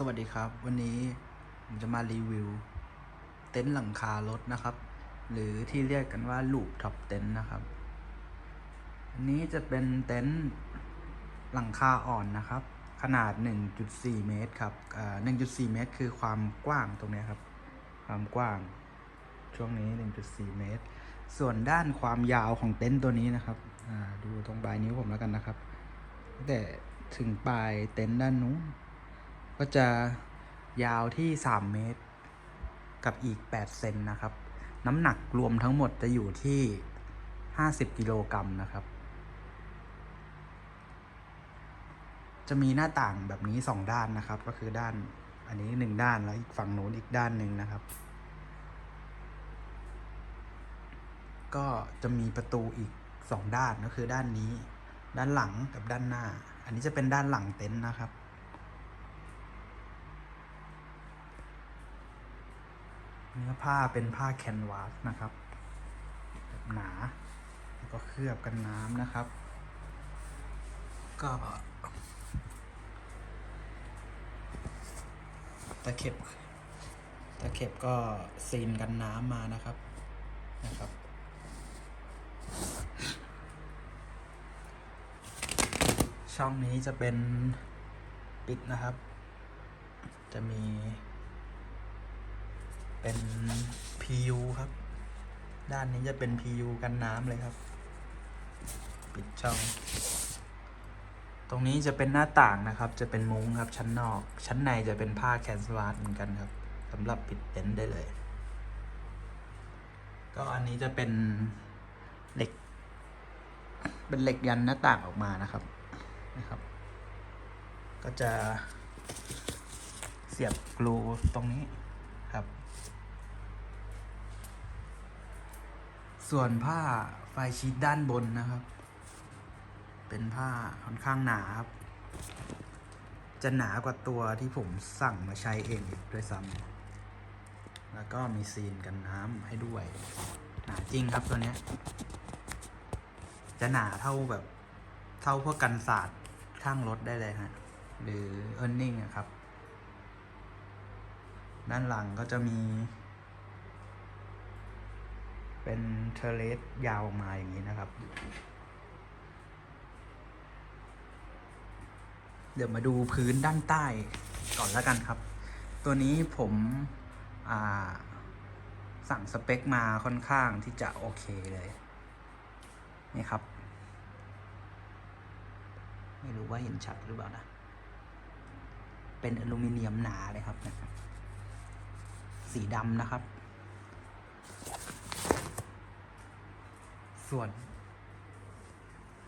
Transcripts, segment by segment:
สวัสดีครับ วันนี้ผมจะมารีวิว เต็นท์หลังคารถนะครับ หรือที่เรียกกันว่าลูปท็อปเต็นท์นะครับ อันนี้จะเป็นเต็นท์หลังคาอ่อนนะครับ ขนาด 1.4 เมตรครับอ่า1.4 เมตร คือความกว้างตรงนี้ครับ ความกว้าง ช่วงนี้ 1.4 เมตร ส่วนด้านความยาวของเต็นท์ตัวนี้นะครับอ่าดูตรงปลายนิ้วผมแล้วกันนะครับแต่ถึงปลายเต็นท์ด้านนู้น ก็จะยาวที่ 3 เมตร กับอีก 8 เซนนะครับ น้ำหนักรวมทั้งหมดจะอยู่ที่ 50 กิโลกรัมนะครับ จะมีหน้าต่างแบบนี้ 2 ด้านนะครับ ก็คือด้านอันนี้ 1 ด้านแล้วอีกฝั่งโน้นอีกด้านหนึ่งนะครับ ก็จะมีประตูอีก 2 ด้านก็คือด้านนี้ ด้านหลังกับด้านหน้า อันนี้จะเป็นด้านหลังเต็นท์นะครับ เนื้อผ้าเป็นผ้าแคนวาสนะครับ แบบหนา แล้วก็เคลือบกันน้ำนะครับ ก็ตะเข็บ ตะเข็บก็ซีนกันน้ำมานะครับนะครับช่องนี้จะเป็นปิดนะครับ จะมี เป็น PU ครับ ด้านนี้จะเป็น PU กันน้ำเลยครับ ปิดช่อง ตรงนี้จะเป็นหน้าต่างนะครับ จะเป็นมุ้งครับ ชั้นนอก ชั้นในจะเป็นผ้าแคนสวาสเหมือนกันครับสำหรับปิดเต็นท์ได้เลย ก็อันนี้จะเป็นเหล็ก เป็นเหล็กยันหน้าต่างออกมานะครับนะครับ ก็จะเสียบกลูตรงนี้ครับ ส่วนผ้าไฟชีตด้านบนนะครับ เป็นผ้าค่อนข้างหนาครับ จะหนากว่าตัวที่ผมสั่งมาใช้เองอีกด้วยซ้ำแล้วก็มีซีนกันน้ำให้ด้วย หนาจริงครับตัวนี้ จะหนาเท่าแบบเท่าพวกกันศาสตร์ข้างรถได้เลยฮะ หรือเอิร์นนิ่งอะครับ ด้านหลังก็จะมี เป็นเทเลสยาวออกมาอย่างนี้นะครับ เดี๋ยวมาดูพื้นด้านใต้ก่อนแล้วกันครับ ตัวนี้ผมสั่งสเปคมาค่อนข้างที่จะโอเคเลย นี่ครับ ไม่รู้ว่าเห็นชัดหรือเปล่านะ เป็นอลูมิเนียมหนาเลยครับ สีดำนะครับ ส่วน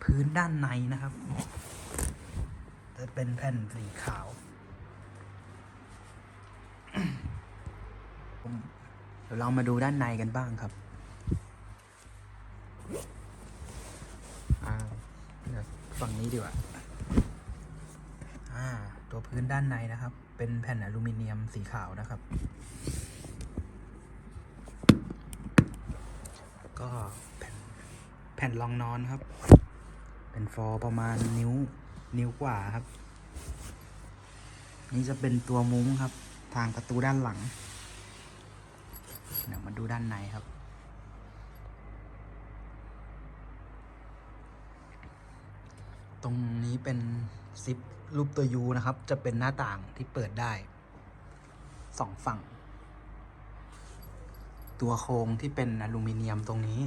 พื้นด้านในนะครับ จะเป็นแผ่นสีขาวเดี๋ยวเรามาดูด้านในกันบ้างครับอ่าฝั่งนี้ดีกว่าอ่า ตัวพื้นด้านในนะครับ เป็นแผ่นอลูมิเนียมสีขาวนะครับ ก็ แผ่นรองนอนครับ เป็นฟอร์ประมาณนิ้วนิ้วกว่าครับ นี่จะเป็นตัวมุ้งครับ ทางประตูด้านหลัง เดี๋ยวมาดูด้านในครับ ตรงนี้เป็นซิปรูปตัวยูนะครับ จะเป็นหน้าต่างที่เปิดได้สองฝั่ง ตัวโครงที่เป็นอลูมิเนียมตรงนี้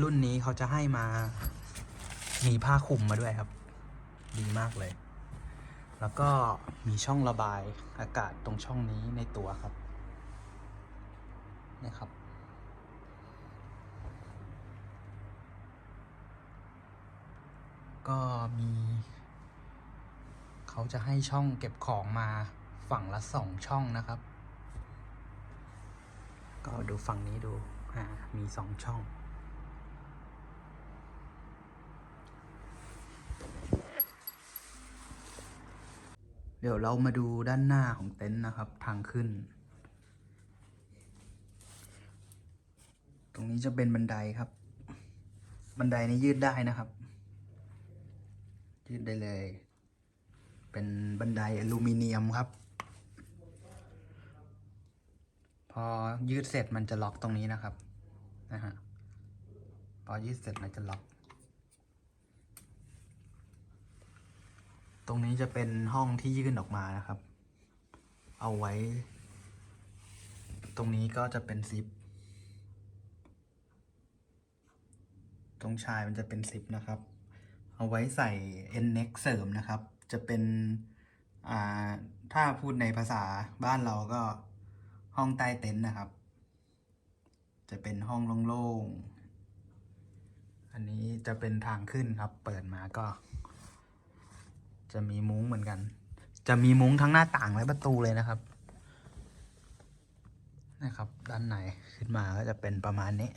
รุ่นนี้เขาจะให้มา มีผ้าคลุมมาด้วยครับ ดีมากเลย แล้วก็มีช่องระบายอากาศตรงช่องนี้ในตัวครับนี่ครับ ก็มี เขาจะให้ช่องเก็บของมาฝั่งละสองช่องนะครับ ก็ดูฝั่งนี้ดู อ่า มีสองช่อง เดี๋ยวเรามาดูด้านหน้าของเต็นท์นะครับทางขึ้น ตรงนี้จะเป็นบันไดครับ บันไดนี้ยืดได้นะครับ ยืดได้เลย เป็นบันไดอลูมิเนียมครับ พอยืดเสร็จมันจะล็อกตรงนี้นะครับนะฮะพอยืดเสร็จมันจะล็อก ตรงนี้จะเป็นห้องที่ยื่นออกมานะครับ เอาไว้ ตรงนี้ก็จะเป็นซิป ตรงชายมันจะเป็นซิปนะครับ เอาไว้ใส่ N neck เสริมนะครับ จะเป็นถ้าพูดในภาษาบ้านเราก็ห้องใต้เต็นท์นะครับ จะเป็นห้องโล่งๆ อันนี้จะเป็นทางขึ้นครับ เปิดมาก็ จะมีมุ้งเหมือนกัน จะมีมุ้งทั้งหน้าต่างและประตูเลยนะครับ นะครับ ด้านในขึ้นมาก็จะเป็นประมาณนี้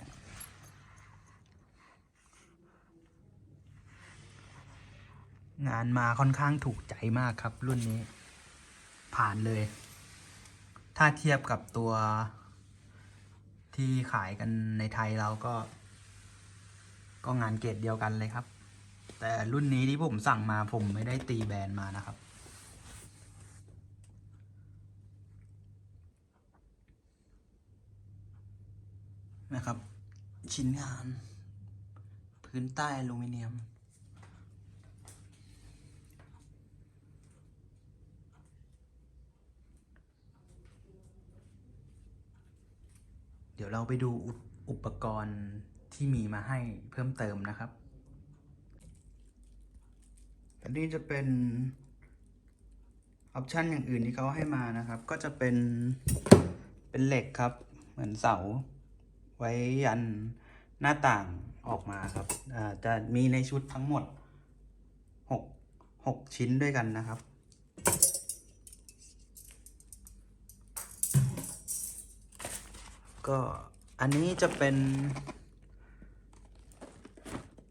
งานมาค่อนข้างถูกใจมากครับ รุ่นนี้ ผ่านเลย ถ้าเทียบกับตัวที่ขายกันในไทยเราก็ ก็งานเกรดเดียวกันเลยครับ แต่รุ่นนี้ที่ผมสั่งมาผมไม่ได้ตีแบรนด์มานะครับ นะครับ ชิ้นงาน พื้นใต้อลูมิเนียมเดี๋ยวเราไปดูอุปอุปกรณ์ที่มีมาให้เพิ่มเติมนะครับ อันนี้จะเป็นออปชันอย่างอื่นที่เขาให้มานะครับ ก็จะเป็นเป็นเหล็กครับ เหมือนเสา ไว้ยันหน้าต่างออกมาครับอ่าจะมีในชุดทั้งหมดหกหกชิ้นด้วยกันนะครับ ก็อันนี้จะเป็น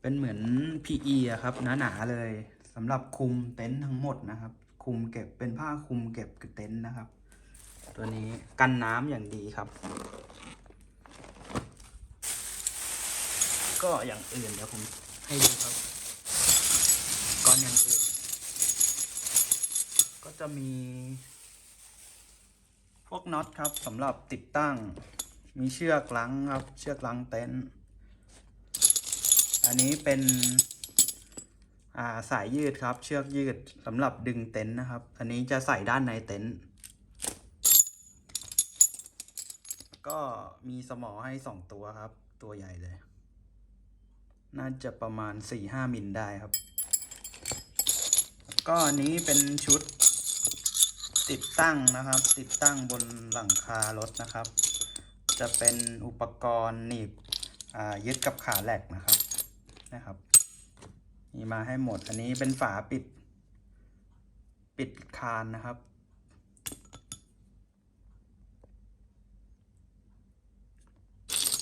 เป็นเหมือน PE อะครับ หนา ๆ เลย สำหรับคุมเต็นท์ทั้งหมดนะครับ คุมเก็บเป็นผ้าคุมเก็บเต็นท์นะครับ ตัวนี้กันน้ำอย่างดีครับ ก็อย่างอื่นเดี๋ยวผมให้ดูครับก่อนอย่างอื่น ก็จะมี พวกน็อตครับสำหรับติดตั้ง มีเชือกลังครับ เชือกลังเต็นท์อันนี้เป็น สายยืดครับ เชือกยืดสำหรับดึงเต็นท์นะครับ อันนี้จะใส่ด้านในเต็นท์ก็มีสมอให้สองตัวครับ ตัวใหญ่เลย น่าจะประมาณสี่ห้ามิลได้ครับ ก็อันนี้เป็นชุดติดตั้งนะครับ ติดตั้งบนหลังคารถนะครับ จะเป็นอุปกรณ์หนีบยึดกับขาแหลกนะครับ มีมาให้หมด อันนี้เป็นฝาปิด ปิดคานนะครับ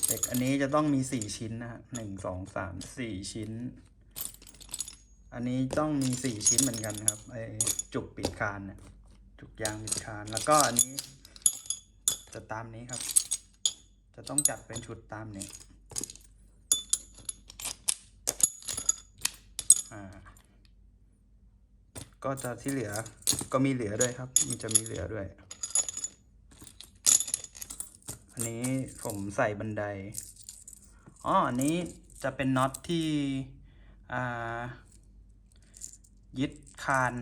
เด็กอันนี้จะต้องมีสี่ชิ้นนะฮะหนึ่งสองสามสี่ชิ้น อันนี้ต้องมีสี่ชิ้นเหมือนกันครับไอจุกปิดคานเนี่ยจุกยางปิดคาน แล้วก็อันนี้จะตามนี้ครับ จะต้องจัดเป็นชุดตามนี้ อ่า ก็จะที่เหลือก็มีเหลือด้วยครับ มันจะมีเหลือด้วย อันนี้ผมใส่บันไดอ๋ออันนี้จะเป็นน็อตที่ยึดคาน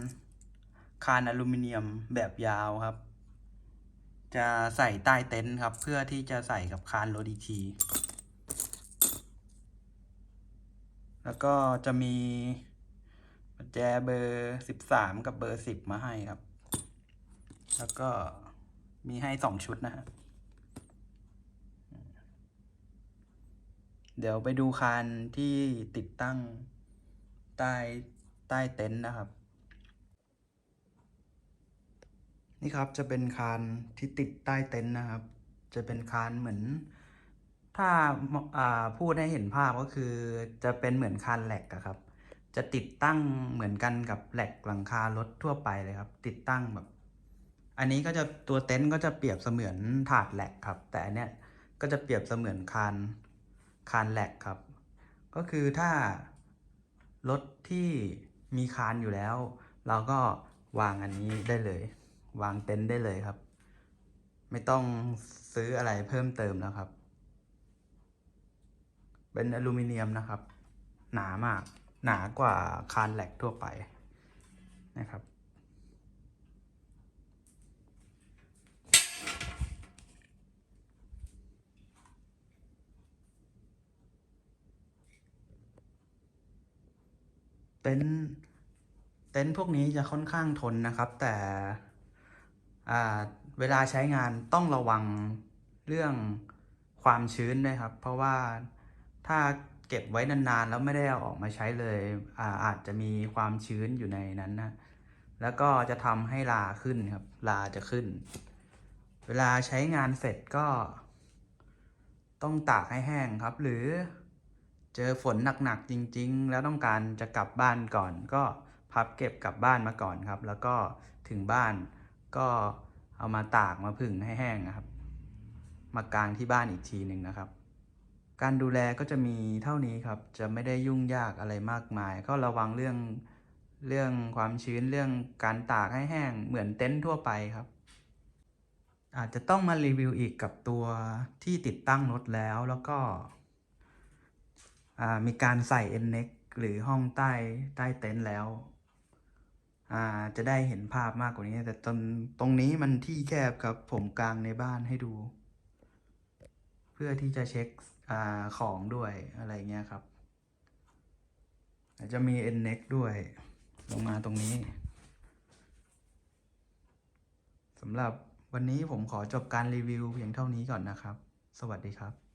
คานอลูมิเนียมแบบยาวครับ จะใส่ใต้เต็นท์ครับ เพื่อที่จะใส่กับคานรถอีกที แล้วก็จะมีกุญแจเบอร์สิบสามกับเบอร์สิบมาให้ครับ แล้วก็มีให้สองชุดนะฮะเดี๋ยวไปดูคานที่ติดตั้งใต้ใต้เต็นท์นะครับ นี่ครับจะเป็นคานที่ติดใต้เต็นท์นะครับ จะเป็นคานเหมือน ถ้าอ่าพูดให้เห็นภาพก็คือจะเป็นเหมือนคานแหลกอะครับ จะติดตั้งเหมือนกันกับแหลกหลังคารถทั่วไปเลยครับ ติดตั้งแบบ อันนี้ก็จะตัวเต็นท์ก็จะเปรียบเสมือนถาดแหลกครับ แต่อันเนี้ยก็จะเปรียบเสมือนคานคานแหลกครับ ก็คือถ้ารถที่มีคานอยู่แล้ว เราก็วางอันนี้ได้เลย วางเต็นท์ได้เลยครับ ไม่ต้องซื้ออะไรเพิ่มเติมแล้วครับ เป็นอลูมิเนียมนะครับ หนามาก หนากว่าคานแหลกทั่วไปนะครับ เต็นเต็นพวกนี้จะค่อนข้างทนนะครับ แต่เวลาใช้งานต้องระวังเรื่องความชื้นด้วยครับ เพราะว่า ถ้าเก็บไว้นานๆ แล้วไม่ได้เอาออกมาใช้เลยอาอาจจะมีความชื้นอยู่ในนั้นนะ แล้วก็จะทำให้ลาขึ้นครับ ลาจะขึ้น เวลาใช้งานเสร็จก็ ต้องตากให้แห้งครับ หรือเจอฝนหนักๆจริง ๆ แล้วต้องการจะกลับบ้านก่อน ก็พับเก็บกลับบ้านมาก่อนครับ แล้วก็ถึงบ้านก็เอามาตากมาผึ่งให้แห้งนะครับ มากางที่บ้านอีกทีหนึ่งนะครับ การดูแลก็จะมีเท่านี้ครับ จะไม่ได้ยุ่งยากอะไรมากมาย ก็ระวังเรื่องเรื่องความชื้นเรื่องการตากให้แห้งเหมือนเต็นท์ทั่วไปครับ อาจจะต้องมารีวิวอีกกับตัวที่ติดตั้งรถแล้วแล้วก็มีการใส่ n n e c หรือห้องใต้ใต้เต็นท์แล้วจะได้เห็นภาพมากกว่านี้ แต่ตรงตรงนี้มันที่แคบครับผมกลางในบ้านให้ดู เพื่อที่จะเช็ค อของด้วยอะไรเงี้ยครับอาจจะมี n n e c ด้วย ลงมาตรงนี้สำหรับวันนี้ผมขอจบการรีวิวเพียงเท่านี้ก่อนนะครับ สวัสดีครับ